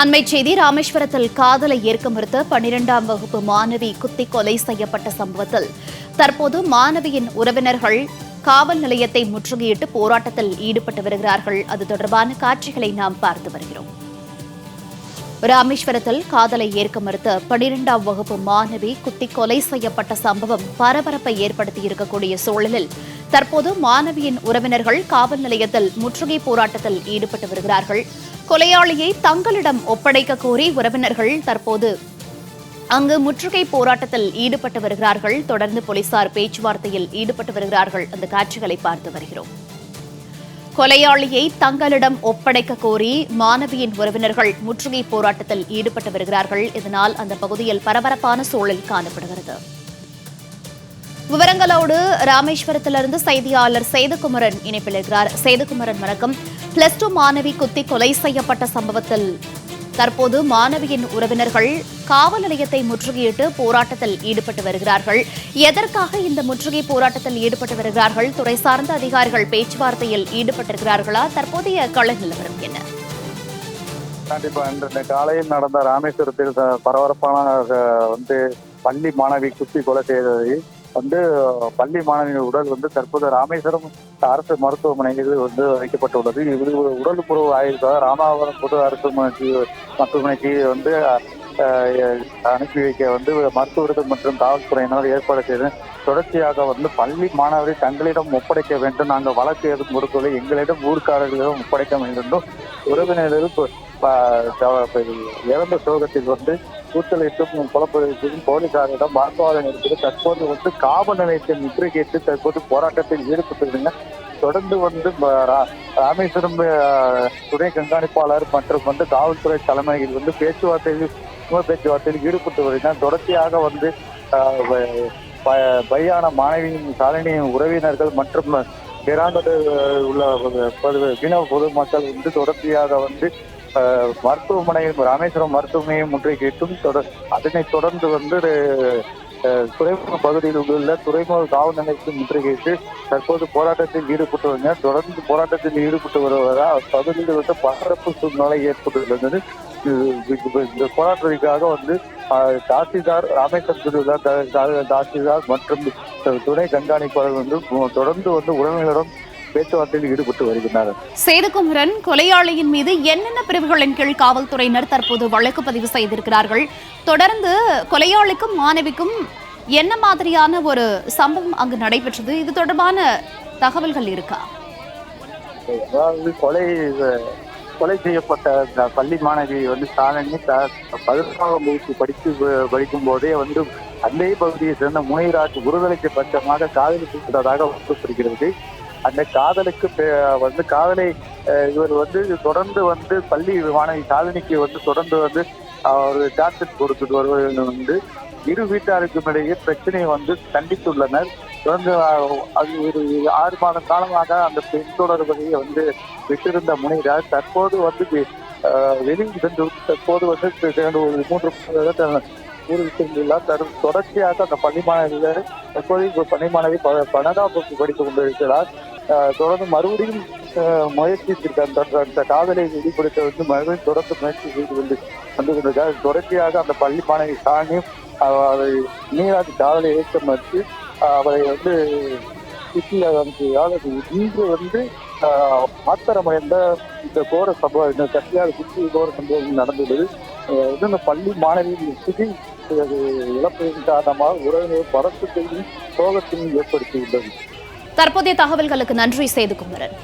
அண்மை செய்தி ராமேஸ்வரத்தில் காதலை ஏற்க மறுத்த பன்னிரெண்டாம் வகுப்பு மாணவி குத்தி கொலை செய்யப்பட்ட சம்பவத்தில். தற்போது மாணவியின் உறவினர்கள் காவல் நிலையத்தை முற்றுகையிட்டு போராட்டத்தில் ஈடுபட்டு வருகிறார்கள். அது தொடர்பான காட்சிகளை நாம் பார்த்து வருகிறோம். ராமேஸ்வரத்தில் காதலை ஏற்க மறுத்த பனிரெண்டாம் வகுப்பு மாணவி குத்தி கொலை செய்யப்பட்ட சம்பவம் பரபரப்பை ஏற்படுத்தி இருக்கக்கூடிய சூழலில் தற்போது மாணவியின் உறவினர்கள் காவல் நிலையத்தில் முற்றுகை போராட்டத்தில் ஈடுபட்டு வருகிறார்கள். கொலையாளியை தங்களிடம் ஒப்படைக்க கோரி உறவினர்கள் தற்போது அங்கு முற்றுகை போராட்டத்தில் ஈடுபட்டு வருகிறார்கள். தொடர்ந்து போலீசார் பேச்சுவார்த்தையில் ஈடுபட்டு வருகிறார்கள். அந்த காட்சிகளை பார்த்து வருகிறோம். கொலையாளியை தங்களிடம் ஒப்படைக்க கோரி மாணவியின் உறவினர்கள் முற்றுகை போராட்டத்தில் ஈடுபட்டு வருகிறார்கள். இதனால் அந்த பகுதியில் பரபரப்பான சூழல் காணப்படுகிறது. விவரங்களோடு ராமேஸ்வரத்திலிருந்து செய்தியாளர் சேதுகுமரன் இணைப்பில் இருக்கிறார். சேதுகுமரன் வணக்கம். பிளஸ் டூ மாணவி குத்தி கொலை செய்யப்பட்ட சம்பவத்தில் தற்போது மாணவியின் உறவினர்கள் காவல் நிலையத்தை முற்றுகையிட்டு போராட்டத்தில் ஈடுபட்டு வருகிறார்கள். எதற்காக இந்த முற்றுகை போராட்டத்தில் ஈடுபட்டு வருகிறார்கள்? துறை சார்ந்த அதிகாரிகள் பேச்சுவார்த்தையில் ஈடுபட்டிருக்கிறார்களா? தற்போதைய கள நிலவரம் என்ன? கண்டிப்பா இன்று காலையில் நடந்த ராமேஸ்வரத்தில் பரபரப்பான வந்து பள்ளி மாணவி குத்தி கொலை செய்ததை வந்து பள்ளி மாணவியின் உடல் வந்து தற்போது ராமேஸ்வரம் அரசு மருத்துவமனையில் வந்து வைக்கப்பட்டுள்ளது. இது ஒரு புறவு ஆயிருக்காக ராமாவரம் பொது அரசு மருத்துவமனைக்கு வந்து அனுப்பி வைக்க வந்து மருத்துவர்கள் மற்றும் காவல்துறையினர் ஏற்பாடு செய்து தொடர்ச்சியாக வந்து பள்ளி மாணவரை தங்களிடம் ஒப்படைக்க வேண்டும். நாங்கள் வழக்கு எதுவும் கொடுக்கவில்லை. எங்களிடம் ஊர்க்காரர்களிடம் ஒப்படைக்க வேண்டும் உறவினர்கள் ப- இறந்த சோகத்தில் வந்து கூச்சலிட்டும் குழப்பத்திலும் போலீசாரிடம் வாக்குவாதம் இருக்கிறது தற்போது வந்து காவல் நிலையத்தை முற்றுகையிட்டு தற்போது போராட்டத்தில் ஈடுபட்டிருந்தீங்க தொடர்ந்து வந்து ராமேஸ்வரம் துணை கண்காணிப்பாளர் மற்றும் வந்து காவல்துறை தலைமையில் வந்து பேச்சுவார்த்தையில் சும பேச்சுவார்த்தையில் ஈடுபட்டு வருகிறார். தொடர்ச்சியாக வந்து பையான ப- மாணவியின் சாரணியின் உறவினர்கள் மற்றும் பிறாந்தது உள்ள பொது மீனவ பொதுமக்கள் வந்து தொடர்ச்சியாக வந்து மருத்துவமனை ராமேஸ்வரம் மருத்துவமனையை முற்றுகையிட்டும் தொடர் அதனைத் தொடர்ந்து வந்து துறைமுக பகுதியில் உள்ள துறைமுக காவல் நிலையத்தில் முற்றுகையிட்டு தற்போது போராட்டத்தில் ஈடுபட்டு தொடர்ந்து போராட்டத்தில் ஈடுபட்டு வருவதால் பகுதியில் வந்து பரப்பு சூழ்நிலை ஏற்பட்டுள்ளது. இந்த போராட்டத்திற்காக வந்து தாசில்தார் ராமேஸ்வரத்தில் த- தாசில்தார் மற்றும் துணை கண்காணிப்பாளர் வந்து தொடர்ந்து வந்து உறவினரிடம் பேச்சுவார்த்தையில் ஈடுபட்டு வருகின்றனர். சேதுகுமரன் கொலையாளியின் மீது என்னென்ன பிரிவுகளின் கீழ் காவல்துறையினர் தற்போது வழக்கு பதிவு செய்திருக்கிறார்கள்? தொடர்ந்து கொலையாளிக்கும் மாணவிக்கும் என்ன மாதிரியான ஒரு சம்பவம் அங்கு நடைபெற்றது? இது தொடர்பான தகவல்கள் இருக்கா? அதாவது கொலை கொலை செய்யப்பட்ட பள்ளி மாணவி வந்து த- பதினொன்றாம் வகுப்பு படித்து படிக்கும் போதே வந்து அதே பகுதியை சேர்ந்த முனைராஜ் விடுதலைக்கு பட்சமாக காதலித்து விட்டதாக கூறப்படுகிறது அந்த காதலுக்கு வந்து காதலை இவர் வந்து தொடர்ந்து வந்து பள்ளி மாணவி சாதனைக்கு வந்து தொடர்ந்து வந்து அவர் டாக்டர் கொடுத்துட்டு வருவது வந்து இரு வீட்டாருக்கும் இடையே பிரச்சனையை வந்து கண்டித்துள்ளனர் தொடர்ந்து அது ஒரு ஆறு மாத காலமாக அந்த பெண் தொடர்பதையை வந்து விட்டிருந்த முனைகிறார் தற்போது வந்து அஹ், வெளியில் தற்போது வந்து ஒரு மூன்று மாதங்கள் ஊருக்கு தொடர்ச்சியாக அந்த பள்ளி மாணவிகள் தற்போது பணி பள்ளி மாணவி ப- பன்னெண்டாம் வகுப்பு படித்துக் கொண்டிருக்கிறார். தொடர்ந்து மறுபடியும் முயற்சி முயற்சித்திருக்க அந்த அந்த காதலை வெளிப்படுத்த வந்து மறுபடியும் தொடர்ந்து முயற்சி செய்து கொண்டு வந்து கொண்டிருக்கிறார் தொடர்ச்சியாக அந்த பள்ளி மாணவி சாணி அவரை நீராஜ் காதலை ஏற்ற மறுத்து அவரை வந்து சிட்டியில் அனுப்பியதால் அது இன்று வந்து ஆத்திரமடைந்த இந்த கோர சம்பவம் இந்த கட்டியால் சுற்றி கோர சம்பவம் நடந்துள்ளது. இந்த பள்ளி மாணவியின் சுற்றி அது இழப்பின் காரணமாக உறவினர் பரத்து செய்தி சோகத்தையும் ஏற்படுத்தியுள்ளது. தற்போதைய தகவல்களுக்கு நன்றி செய்து குமரன்.